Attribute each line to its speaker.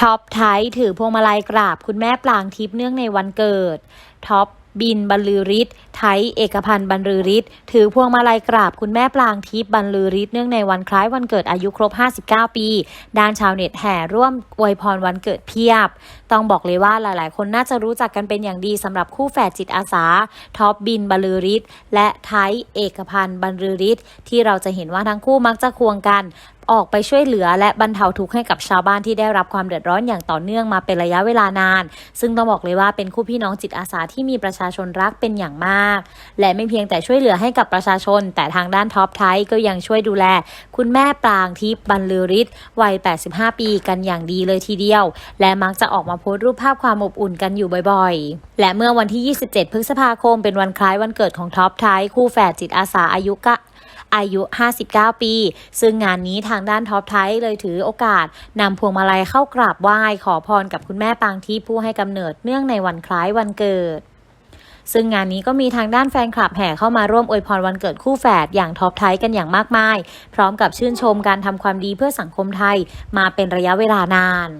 Speaker 1: ท็อปไทยถือพวงมาลัยกราบคุณแม่ปลางทิพย์เนื่องในวันเกิด ท็อปบินบรรลือฤทธิ์ไทยเอกพันธ์บรรลือฤทธิ์ถือพวงมาลัยกราบคุณแม่ปลางทิพย์บรรลือฤทธิ์เนื่องในวันคล้ายวันเกิดอายุครบ 59 ปี ด้านชาวเน็ตแห่ร่วมอวยพรวันเกิดเพียบ ต้องบอกเลยว่าหลาย ๆ คนน่าจะรู้จักกันเป็นอย่างดีสำหรับคู่แฝดจิตอาสา ท็อปบินบรรลือฤทธิ์และไทยเอกพันธ์บรรลือฤทธิ์ที่เราจะเห็นว่าทั้งคู่มักจะควงกัน ออกไปช่วยเหลือและบรรเทาทุกข์ให้กับชาวบ้านที่ได้รับความเดือดร้อนอย่างต่อเนื่องมาเป็นระยะเวลานาน ซึ่งต้องบอกเลยว่าเป็นคู่พี่น้องจิตอาสาที่มีประชาชนรักเป็นอย่างมาก และไม่เพียงแต่ช่วยเหลือให้กับประชาชน แต่ทางด้านท็อปไทยก็ยังช่วยดูแล คุณแม่ปรางทิพย์บรรลือฤทธิ์วัย 85 ปีกันอย่างดีเลยทีเดียว และมักจะออกมาโพสต์รูปภาพความอบอุ่นกันอยู่บ่อยๆ และเมื่อวันที่ 27 พฤษภาคม เป็นวันคล้ายวันเกิดของท็อปไทยคู่แฝดจิตอาสาอายุกะ อายุ 59 ปี ซึ่งงานนี้ทางด้านท็อปไทยเลยถือโอกาสนำพวงมาลัยเข้ากราบไหว้ขอพรกับคุณแม่ปางที่ผู้ให้กำเนิดเนื่องในวันคล้ายวันเกิดซึ่งงานนี้ก็มีทางด้านแฟนคลับแห่เข้ามาร่วมอวยพรวันเกิดคู่แฝดอย่างท็อปไทยกันอย่างมากมาย พร้อมกับชื่นชมการทำความดีเพื่อสังคมไทยมาเป็นระยะเวลานาน